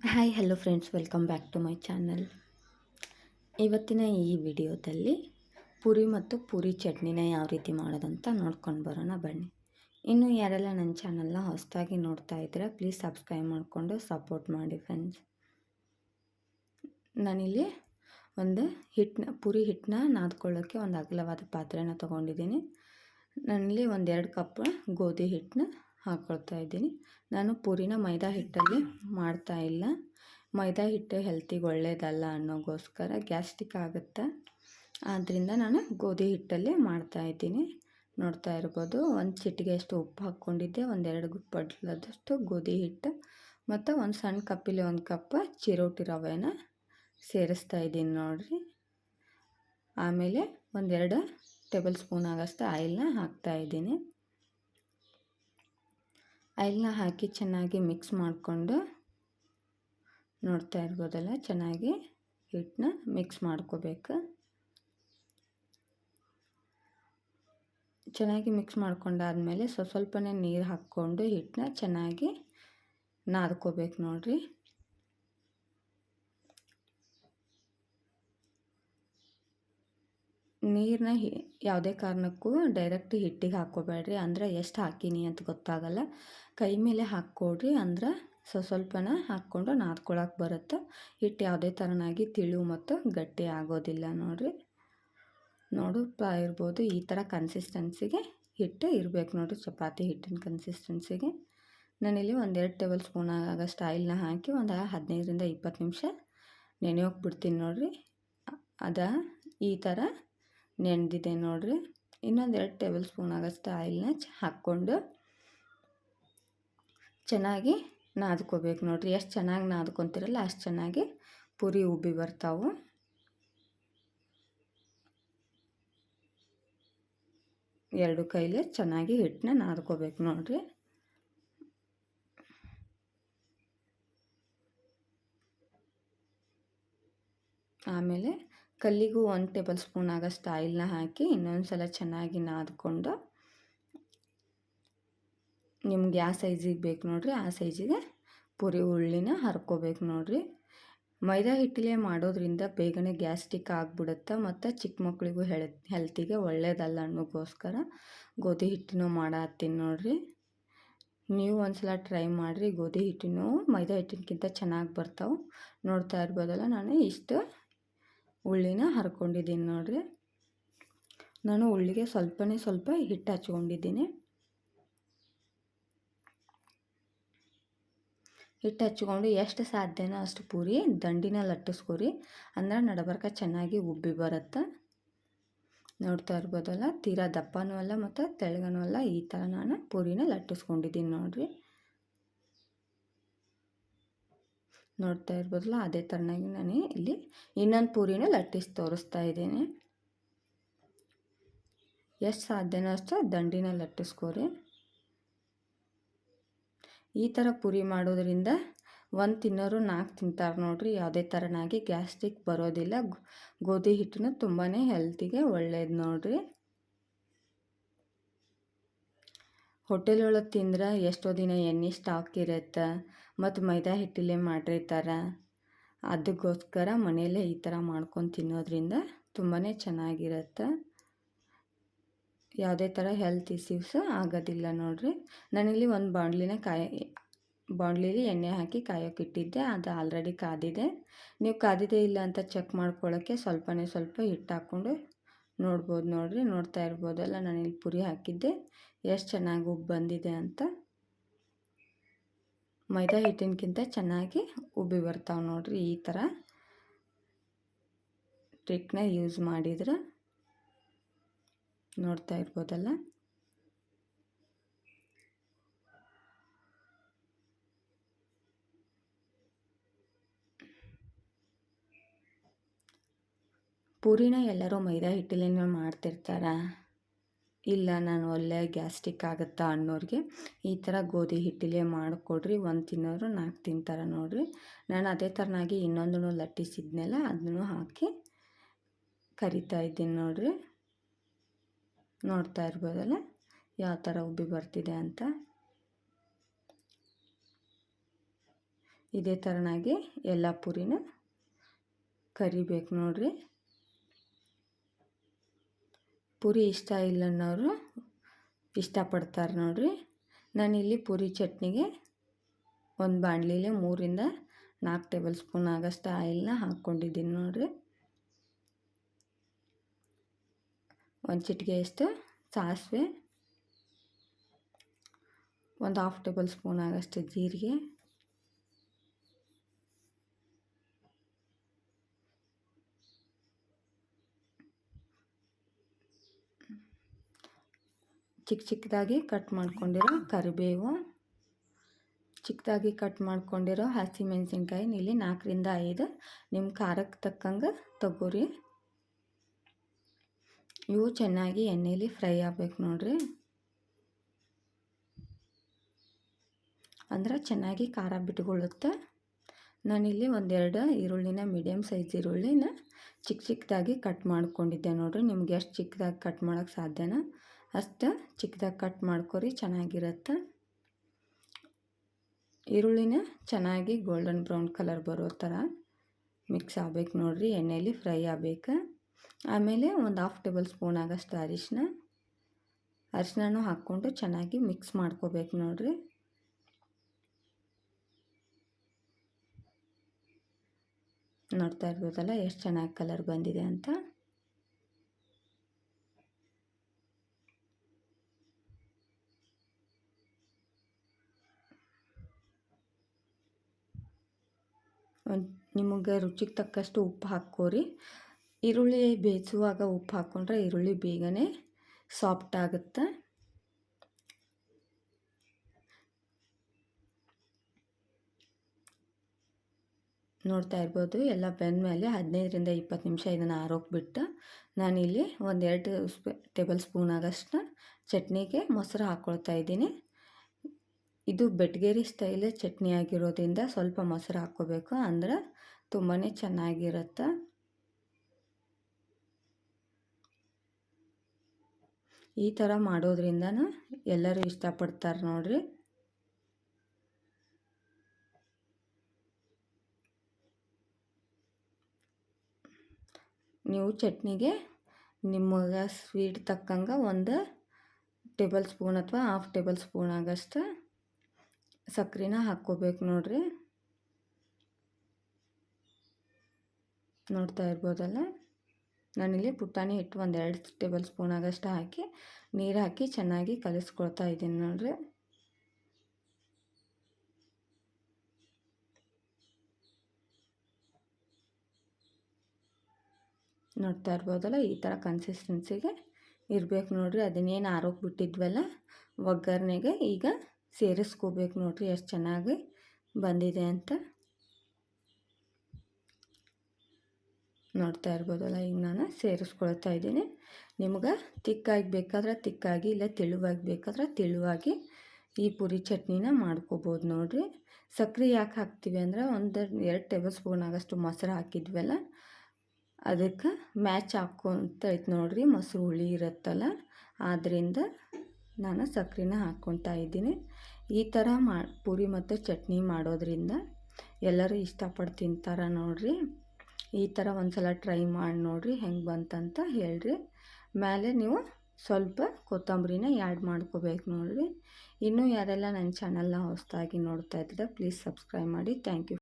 Hi hello friends welcome back to my channel ಇವತ್ತಿನ ಈ ವಿಡಿಯೋದಲ್ಲಿ ಪುರಿ ಮತ್ತು ಪೂರಿ ಚಟ್ನಿನ ಯಾವ ರೀತಿ ಮಾಡೋದಂತ ನೋಡ್ಕೊಂಡು ಬರೋಣ ಬನ್ನಿ. ಇನ್ನು ಯಾರೆಲ್ಲ ನನ್ನ ಚಾನಲ್ನ ಹೊಸದಾಗಿ ನೋಡ್ತಾ ಇದ್ದೀರಾ ಪ್ಲೀಸ್ ಸಬ್ಸ್ಕ್ರೈಬ್ ಮಾಡಿಕೊಂಡು ಸಪೋರ್ಟ್ ಮಾಡಿ ಫ್ರೆಂಡ್ಸ್ ನಾನಿಲ್ಲಿ ಒಂದು ಹಿಟ್ಟನ್ನ ಪುರಿ ಹಿಟ್ಟನ್ನ ನಾದ್ಕೊಳ್ಳೋಕ್ಕೆ ಒಂದು ಅಗಲವಾದ ಪಾತ್ರೆನ ತೊಗೊಂಡಿದ್ದೀನಿ. ನಾನಿಲ್ಲಿ ಒಂದೆರಡು ಕಪ್ ಗೋಧಿ ಹಿಟ್ಟನ್ನ ಹಾಕ್ಕೊಳ್ತಾ ಇದ್ದೀನಿ. ನಾನು ಪೂರಿನ ಮೈದಾ ಹಿಟ್ಟಲ್ಲಿ ಮಾಡ್ತಾ ಇಲ್ಲ. ಮೈದಾ ಹಿಟ್ಟು ಹೆಲ್ತಿಗೆ ಒಳ್ಳೆಯದಲ್ಲ ಅನ್ನೋಗೋಸ್ಕರ ಗ್ಯಾಸ್ಟಿಕ್ ಆಗುತ್ತೆ? ಆದ್ದರಿಂದ ನಾನು ಗೋಧಿ ಹಿಟ್ಟಲ್ಲೇ ಮಾಡ್ತಾ ಇದ್ದೀನಿ. ನೋಡ್ತಾ ಇರ್ಬೋದು, ಒಂದು ಚಿಟಿಗೆ ಅಷ್ಟು ಉಪ್ಪು ಹಾಕ್ಕೊಂಡಿದ್ದೆ ಒಂದೆರಡು ಗುಪ್ಪಡ್ಲದಷ್ಟು ಗೋಧಿ ಹಿಟ್ಟು ಮತ್ತು ಒಂದು ಸಣ್ಣ ಕಪ್ಪಲ್ಲಿ ಒಂದು ಕಪ್ ಚಿರೋಟಿ ರವೆನ ಸೇರಿಸ್ತಾ ಇದ್ದೀನಿ ನೋಡಿರಿ. ಆಮೇಲೆ ಒಂದೆರಡು ಟೇಬಲ್ ಸ್ಪೂನ್ ಆಗೋಷ್ಟು ಆಯಿಲ್ನ ಹಾಕ್ತಾಯಿದ್ದೀನಿ ಆಯಿಲ್ನ ಹಾಕಿ ಚೆನ್ನಾಗಿ ಮಿಕ್ಸ್ ಮಾಡಿಕೊಂಡು ನೋಡ್ತಾ ಇರ್ಬೋದಲ್ಲ, ಚೆನ್ನಾಗಿ ಹಿಟ್ಟನ್ನ ಮಿಕ್ಸ್ ಮಾಡ್ಕೋಬೇಕು. ಚೆನ್ನಾಗಿ ಮಿಕ್ಸ್ ಮಾಡ್ಕೊಂಡಾದಮೇಲೆ ಸ್ವಲ್ಪ ನೀರು ಹಾಕ್ಕೊಂಡು ಹಿಟ್ಟನ್ನ ಚೆನ್ನಾಗಿ ನಾದ್ಕೋಬೇಕು ನೋಡಿರಿ. ನೀರನ್ನ ಯಾವುದೇ ಕಾರಣಕ್ಕೂ ಡೈರೆಕ್ಟ್ ಹಿಟ್ಟಿಗೆ ಹಾಕ್ಕೋಬೇಡ್ರಿ. ಅಂದರೆ ಎಷ್ಟು ಹಾಕೀನಿ ಅಂತ ಗೊತ್ತಾಗಲ್ಲ. ಕೈ ಮೇಲೆ ಹಾಕ್ಕೊಡ್ರಿ. ಅಂದ್ರೆ ಸ್ವಲ್ಪ ಸ್ವಲ್ಪನ ಹಾಕ್ಕೊಂಡು ನಾದ್ಕೊಳಕ್ಕೆ ಬರುತ್ತೆ. ಹಿಟ್ಟು ಯಾವುದೇ ಥರನಾಗಿ ತಿಳು ಮತ್ತು ಗಟ್ಟಿ ಆಗೋದಿಲ್ಲ ನೋಡಿರಿ. ನೋಡು ಇರ್ಬೋದು. ಈ ಥರ ಕನ್ಸಿಸ್ಟೆನ್ಸಿಗೆ ಹಿಟ್ಟು ಇರಬೇಕು ನೋಡಿರಿ. ಚಪಾತಿ ಹಿಟ್ಟಿನ ಕನ್ಸಿಸ್ಟೆನ್ಸಿಗೆ ನಾನಿಲ್ಲಿ ಒಂದೆರಡು ಟೇಬಲ್ ಸ್ಪೂನ್ ಆಗೋಷ್ಟು ಆಯಿಲ್ನ ಹಾಕಿ ಒಂದು ಹದಿನೈದರಿಂದ ಇಪ್ಪತ್ತು ನಿಮಿಷ ನೆನೆಯೋಕೆ ಬಿಡ್ತೀನಿ ನೋಡಿರಿ. ಅದ ಈ ಥರ ನೆನೆದಿದೆ ನೋಡಿರಿ. ಇನ್ನೊಂದು ಎರಡು ಟೇಬಲ್ ಸ್ಪೂನ್ ಆಗೋಷ್ಟು ಆಯಿಲ್ನ ಹಾಕ್ಕೊಂಡು ಚೆನ್ನಾಗಿ ನಾದ್ಕೋಬೇಕು ನೋಡಿರಿ. ಎಷ್ಟು ಚೆನ್ನಾಗಿ ನಾದ್ಕೊತಿರಲ್ಲ ಅಷ್ಟು ಚೆನ್ನಾಗಿ ಪುರಿ ಉಬ್ಬಿ ಬರ್ತಾವೆ. ಎರಡು ಕೈಲಿ ಚೆನ್ನಾಗಿ ಹಿಟ್ಟನ್ನ ನಾದ್ಕೋಬೇಕು ನೋಡಿರಿ. ಆಮೇಲೆ ಕಲ್ಲಿಗೂ ಒಂದು ಟೇಬಲ್ ಸ್ಪೂನ್ ಆಗೋಷ್ಟು ಆಯಿಲ್ನ ಹಾಕಿ ಇನ್ನೊಂದು ಸಲ ಚೆನ್ನಾಗಿ ನಾದ್ಕೊಂಡು ನಿಮ್ಗೆ ಯಾವ ಸೈಜಿಗೆ ಬೇಕು ನೋಡಿರಿ, ಆ ಸೈಜಿಗೆ ಪುರಿ ಉಳ್ಳಿನ ಹರ್ಕೋಬೇಕು ನೋಡಿರಿ. ಮೈದಾ ಹಿಟ್ಟಿಲೇ ಮಾಡೋದ್ರಿಂದ ಬೇಗನೆ ಗ್ಯಾಸ್ಟಿಕ್ ಆಗಿಬಿಡುತ್ತೆ ಮತ್ತು ಚಿಕ್ಕ ಮಕ್ಕಳಿಗೂ ಹೆಳ್, ಹೆಲ್ತಿಗೆ ಒಳ್ಳೇದಲ್ಲ ಅನ್ನೋಕ್ಕೋಸ್ಕರ ಗೋಧಿ ಹಿಟ್ಟಿನೂ ಮಾಡತ್ತೀನಿ ನೋಡಿರಿ. ನೀವು ಒಂದ್ಸಲ ಟ್ರೈ ಮಾಡಿರಿ, ಗೋಧಿ ಹಿಟ್ಟಿನೂ ಮೈದಾ ಹಿಟ್ಟಿನಕ್ಕಿಂತ ಚೆನ್ನಾಗಿ ಬರ್ತಾವೆ. ನೋಡ್ತಾ ಇರ್ಬೋದಲ್ಲ, ನಾನು ಇಷ್ಟು ಉಳ್ಳಿನ ಹರ್ಕೊಂಡಿದ್ದೀನಿ ನೋಡಿರಿ. ನಾನು ಉಳ್ಳಿಗೆ ಸ್ವಲ್ಪನೇ ಸ್ವಲ್ಪ ಹಿಟ್ಟು ಹಚ್ಕೊಂಡಿದ್ದೀನಿ. ಹಿಟ್ಟು ಹಚ್ಕೊಂಡು ಎಷ್ಟು ಸಾಧ್ಯನೋ ಅಷ್ಟು ಪೂರಿ ದಂಡಿನ ಲಟ್ಟಿಸ್ಕೊರಿ. ಅಂದ್ರೆ ನಡಬರ್ಕ ಚೆನ್ನಾಗಿ ಉಬ್ಬಿ ಬರುತ್ತೆ. ನೋಡ್ತಾ ಇರ್ಬೋದಲ್ಲ, ತೀರಾ ದಪ್ಪನೂ ಅಲ್ಲ ಮತ್ತು ತೆಳಗನೂ ಅಲ್ಲ, ಈ ಥರ ನಾನು ಪೂರಿನ ಲಟ್ಟಿಸ್ಕೊಂಡಿದ್ದೀನಿ ನೋಡಿರಿ. ನೋಡ್ತಾ ಇರ್ಬೋದಲ್ಲ ಅದೇ ಥರನಾಗಿ ನಾನು ಇಲ್ಲಿ ಇನ್ನೊಂದು ಪೂರಿನ ಲಟ್ಟಿಸಿ ತೋರಿಸ್ತಾ ಇದ್ದೀನಿ ಎಷ್ಟು ಸಾಧ್ಯನೋ ಅಷ್ಟು ದಂಡಿನ ಲಟ್ಟಿಸ್ಕೋರಿ. ಈ ಥರ ಪುರಿ ಮಾಡೋದ್ರಿಂದ ಒಂದು ತಿನ್ನೋರು ನಾಲ್ಕು ತಿಂತಾರೆ ನೋಡಿರಿ, ಯಾವುದೇ ಥರನಾಗಿ ಗ್ಯಾಸ್ಟ್ರಿಕ್ ಬರೋದಿಲ್ಲ ಗೋಧಿ ಹಿಟ್ಟನ್ನು ತುಂಬಾ ಹೆಲ್ತಿಗೆ ಒಳ್ಳೇದು ನೋಡಿರಿ. ಹೋಟೆಲ್ ಒಳಗೆ ತಿಂದ್ರೆ ಎಷ್ಟೋ ದಿನ ಎಣ್ಣೆ ಸ್ಟಾಕ್ ಇರುತ್ತೆ ಮತ್ತು ಮೈದಾ ಹಿಟ್ಟಲ್ಲೇ ಮಾಡಿರ್ತಾರೆ. ಅದಕ್ಕೋಸ್ಕರ ಮನೆಯಲ್ಲೇ ಈ ಥರ ಮಾಡ್ಕೊಂಡು ತಿನ್ನೋದ್ರಿಂದ ತುಂಬಾ ಚೆನ್ನಾಗಿರುತ್ತೆ. ಯಾವುದೇ ಥರ ಹೆಲ್ತ್ ಇಸ್ಯೂಸ್ ಆಗೋದಿಲ್ಲ ನೋಡಿರಿ. ನಾನಿಲ್ಲಿ ಒಂದು ಬಾಂಡ್ಲಿನ ಕಾಯ ಬಾಂಡ್ಲಿಲಿ ಎಣ್ಣೆ ಹಾಕಿ ಕಾಯೋಕೆ ಇಟ್ಟಿದ್ದೆ ಅದು ಆಲ್ರೆಡಿ ಕಾದಿದೆ. ನೀವು ಕಾದಿದೆ ಇಲ್ಲ ಅಂತ ಚೆಕ್ ಮಾಡ್ಕೊಳ್ಳೋಕ್ಕೆ ಸ್ವಲ್ಪನೇ ಸ್ವಲ್ಪ ಹಿಟ್ಟು ಹಾಕ್ಕೊಂಡು ನೋಡ್ಬೋದು ನೋಡಿರಿ, ನೋಡ್ತಾ ಇರ್ಬೋದಲ್ಲ ನಾನಿಲ್ಲಿ ಪುರಿ ಹಾಕಿದ್ದೆ. ಎಷ್ಟು ಚೆನ್ನಾಗಿ ಉಬ್ಬು ಬಂದಿದೆ ಅಂತ. ಮೈದಾ ಹಿಟ್ಟಿನಕ್ಕಿಂತ ಚೆನ್ನಾಗಿ ಉಬ್ಬಿ ಬರ್ತಾವೆ ನೋಡ್ರಿ ಈ ಥರ ಟ್ರಿಕ್ನ ಯೂಸ್ ಮಾಡಿದ್ರೆ ನೋಡ್ತಾ ಇರ್ಬೋದಲ್ಲ. ಪೂರಿನ ಎಲ್ಲರೂ ಮೈದಾ ಹಿಟ್ಟಲೇನೋ ಮಾಡ್ತಿರ್ತಾರ? ಇಲ್ಲ, ನಾನು ಒಳ್ಳೆ ಗ್ಯಾಸ್ಟಿಕ್ ಆಗುತ್ತಾ ಅನ್ನೋರಿಗೆ ಈ ಥರ ಗೋಧಿ ಹಿಟ್ಟಲೇ ಮಾಡಿಕೊಡ್ರಿ, ಒಂದು ತಿನ್ನೋರು ನಾಲ್ಕು ತಿಂತಾರೆ ನೋಡಿರಿ. ನಾನು ಅದೇ ಥರನಾಗಿ ಇನ್ನೊಂದನ್ನು ಲಟ್ಟಿಸಿದ್ನೆಲ್ಲ, ಅದನ್ನು ಹಾಕಿ ಕರಿತಾ ಇದ್ದೀನಿ ನೋಡಿರಿ. ನೋಡ್ತಾ ಇರ್ಬೋದಲ್ಲ? ಯಾವ ಥರ ಉಬ್ಬಿ ಬರ್ತಿದೆ ಅಂತ? ಇದೇ ಥರನಾಗಿ ಎಲ್ಲ ಪುರಿನ ಕರಿಬೇಕು ನೋಡಿರಿ. ಪುರಿ ಇಷ್ಟ ಇಲ್ಲ ಅನ್ನೋರು ಇಷ್ಟಪಡ್ತಾರೆ ನೋಡಿರಿ. ನಾನಿಲ್ಲಿ ಪೂರಿ ಚಟ್ನಿಗೆ ಒಂದು ಬಾಣಲಿಲಿ ಮೂರಿಂದ ನಾಲ್ಕು ಟೇಬಲ್ ಸ್ಪೂನ್ ಆಗೋಷ್ಟು ಆಯಿಲ್ನ ಹಾಕ್ಕೊಂಡಿದ್ದೀನಿ ನೋಡಿರಿ. ಒಂದು ಚಿಟಿಕೆಯಷ್ಟು ಸಾಸಿವೆ, ಒಂದು ಹಾಫ್ ಟೇಬಲ್ ಸ್ಪೂನ್ ಆಗೋಷ್ಟು ಜೀರಿಗೆ ಚಿಕ್ಕ ಚಿಕ್ಕದಾಗಿ ಕಟ್ ಮಾಡ್ಕೊಂಡಿರೋ ಕರಿಬೇವು. ಚಿಕ್ಕದಾಗಿ ಕಟ್ ಮಾಡ್ಕೊಂಡಿರೋ ಹಸಿಮೆಣಸಿನ್ಕಾಯಿನ ಇಲ್ಲಿ ನಾಲ್ಕರಿಂದ ಐದು. ನಿಮ್ಮ ಖಾರಕ್ಕೆ ತಕ್ಕಂಗೆ ತಗೋರಿ. ಇವು ಚೆನ್ನಾಗಿ ಎಣ್ಣೆಯಲ್ಲಿ ಫ್ರೈ ಆಗಬೇಕು ನೋಡಿರಿ. ಅಂದ್ರೆ ಚೆನ್ನಾಗಿ ಖಾರ ಬಿಟ್ಕೊಳ್ಳುತ್ತೆ ನಾನಿಲ್ಲಿ ಒಂದೆರಡು ಈರುಳ್ಳಿನ ಮೀಡಿಯಮ್ ಸೈಜ್ ಈರುಳ್ಳಿನ ಚಿಕ್ಕ ಚಿಕ್ಕದಾಗಿ ಕಟ್ ಮಾಡ್ಕೊಂಡಿದ್ದೆ ನೋಡಿರಿ. ನಿಮ್ಗೆ ಎಷ್ಟು ಚಿಕ್ಕದಾಗಿ ಕಟ್ ಮಾಡೋಕ್ಕೆ ಸಾಧ್ಯನ ಅಷ್ಟು ಚಿಕ್ಕದಾಗಿ ಕಟ್ ಮಾಡ್ಕೊರಿ, ಚೆನ್ನಾಗಿರುತ್ತೆ. ಈರುಳ್ಳಿನ ಚೆನ್ನಾಗಿ ಗೋಲ್ಡನ್ ಬ್ರೌನ್ ಕಲರ್ ಬರೋ ಥರ ಮಿಕ್ಸ್ ಆಗ್ಬೇಕು ನೋಡಿರಿ ಎಣ್ಣೆಯಲ್ಲಿ ಫ್ರೈ ಆಗಬೇಕು. ಆಮೇಲೆ ಒಂದು ಹಾಫ್ ಟೇಬಲ್ ಸ್ಪೂನ್ ಆಗಷ್ಟು ಅರಿಶಿನ ಅರಿಶಿನೂ ಹಾಕ್ಕೊಂಡು ಚೆನ್ನಾಗಿ ಮಿಕ್ಸ್ ಮಾಡ್ಕೋಬೇಕು ನೋಡಿರಿ. ನೋಡ್ತಾ ಇರ್ಬೋದಲ್ಲ, ಎಷ್ಟು ಚೆನ್ನಾಗಿ ಕಲರ್ ಬಂದಿದೆ ಅಂತ. ನಿಮಗೆ ರುಚಿಗೆ ತಕ್ಕಷ್ಟು ಉಪ್ಪು ಹಾಕ್ಕೋರಿ. ಈರುಳ್ಳಿ ಬೇಯಿಸುವಾಗ ಉಪ್ಪು ಹಾಕ್ಕೊಂಡ್ರೆ ಈರುಳ್ಳಿ ಬೇಗನೆ ಸಾಫ್ಟ್ ಆಗುತ್ತೆ. ನೋಡ್ತಾ ಇರ್ಬೋದು, ಎಲ್ಲ ಬೆಂದಮೇಲೆ ಹದಿನೈದರಿಂದ ಇಪ್ಪತ್ತು ನಿಮಿಷ ಇದನ್ನು ಆರೋಗ್ಬಿಟ್ಟು ನಾನಿಲ್ಲಿ ಒಂದೆರಡು ಸ್ಪೆ, ಟೇಬಲ್ ಸ್ಪೂನ್ ಆಗಷ್ಟು ಚಟ್ನಿಗೆ ಮೊಸರು ಹಾಕ್ಕೊಳ್ತಾ ಇದ್ದೀನಿ. ಇದು ಬೆಟ್ಗೇರಿ ಸ್ಟೈಲ್ ಚಟ್ನಿ ಆಗಿರೋದ್ರಿಂದ ಸ್ವಲ್ಪ ಮೊಸರು ಹಾಕ್ಕೋಬೇಕು ಅಂದ್ರೆ ತುಂಬಾ ಚೆನ್ನಾಗಿರುತ್ತೆ. ಈ ಥರ ಮಾಡೋದ್ರಿಂದ ಎಲ್ಲರೂ ಇಷ್ಟಪಡ್ತಾರೆ ನೋಡಿರಿ. ನೀವು ಚಟ್ನಿಗೆ ನಿಮಗೆ ಸ್ವೀಟ್ ತಕ್ಕಂಗೆ ಒಂದು ಟೇಬಲ್ ಸ್ಪೂನ್ ಅಥವಾ ಹಾಫ್ ಟೇಬಲ್ ಸ್ಪೂನ್ ಆಗೋಷ್ಟು ಸಕ್ಕರೆನ ಹಾಕ್ಕೋಬೇಕು ನೋಡ್ರಿ. ನೋಡ್ತಾ ಇರ್ಬೋದಲ್ಲ? ನಾನಿಲ್ಲಿ ಪುಟಾಣಿ ಹಿಟ್ಟು ಎರಡು ಟೇಬಲ್ ಸ್ಪೂನ್ ಆಗಷ್ಟು ಹಾಕಿ, ನೀರು ಹಾಕಿ ಚೆನ್ನಾಗಿ ಕಲಿಸ್ಕೊಳ್ತಾ ಇದ್ದೀನಿ ನೋಡ್ರಿ. ನೋಡ್ತಾ ಇರ್ಬೋದಲ್ಲ, ಈ ಥರ ಕನ್ಸಿಸ್ಟೆನ್ಸಿಗೆ ಇರಬೇಕು ನೋಡ್ರಿ. ಅದನ್ನೇನು ಆರೋಗ್ಯ ಬಿಟ್ಟಿದ್ವಲ್ಲ ಒಗ್ಗರಣೆಗೆ ಈಗ ಸೇರಿಸ್ಕೋಬೇಕು ನೋಡಿರಿ ಎಷ್ಟು ಚೆನ್ನಾಗಿ ಬಂದಿದೆ ಅಂತ. ನೋಡ್ತಾ ಇರ್ಬೋದಲ್ಲ, ಈಗ ನಾನು ಸೇರಿಸ್ಕೊಳ್ತಾ ಇದ್ದೀನಿ. ನಿಮ್ಗೆ ತಿಕ್ಕಾಗಿ ಬೇಕಾದ್ರೆ ತಿಕ್ಕಾಗಿ, ಇಲ್ಲ ತೆಳುವಾಗಿ ಬೇಕಾದ್ರೆ ತೆಳುವಾಗಿ ಈ ಪುರಿ ಚಟ್ನಿನ ಮಾಡ್ಕೋಬೋದು ನೋಡಿರಿ. ಸಕ್ಕರೆ ಯಾಕೆ ಹಾಕ್ತೀವಿ ಅಂದ್ರೆ ಒಂದು ಎರಡು ಟೇಬಲ್ ಸ್ಪೂನ್ ಆಗಷ್ಟು ಮೊಸರು ಹಾಕಿದ್ವಲ್ಲ, ಅದಕ್ಕೆ ಮ್ಯಾಚ್ ಹಾಕ್ಕೊಂತೈತೆ ನೋಡಿರಿ, ಮೊಸರು ಹುಳಿ ಇರುತ್ತಲ್ಲ ಆದ್ದರಿಂದ ನಾನು ಸಕ್ಕರೆನ ಹಾಕ್ಕೊತಾ ಇದ್ದೀನಿ. ಈ ಥರ ಮಾ, ಪೂರಿ ಮತ್ತು ಚಟ್ನಿ ಮಾಡೋದ್ರಿಂದ ಎಲ್ಲರೂ ಇಷ್ಟಪಟ್ಟು ತಿಂತಾರೆ ನೋಡಿರಿ. ಈ ಥರ ಒಂದು ಸಲ ಟ್ರೈ ಮಾಡಿ ನೋಡಿರಿ ಹೆಂಗೆ ಬಂತಂತ ಹೇಳ್ರಿ. ಮೇಲೆ ನೀವು ಸ್ವಲ್ಪ ಕೊತ್ತಂಬರಿನ ಆ್ಯಡ್ ಮಾಡ್ಕೋಬೇಕು ನೋಡಿರಿ. ಇನ್ನೂ ಯಾರೆಲ್ಲ ನನ್ನ ಚಾನಲ್ನ ಹೊಸದಾಗಿ ನೋಡ್ತಾ ಇದ್ದರೆ, ಪ್ಲೀಸ್ ಸಬ್ಸ್ಕ್ರೈಬ್ ಮಾಡಿ. Thank you.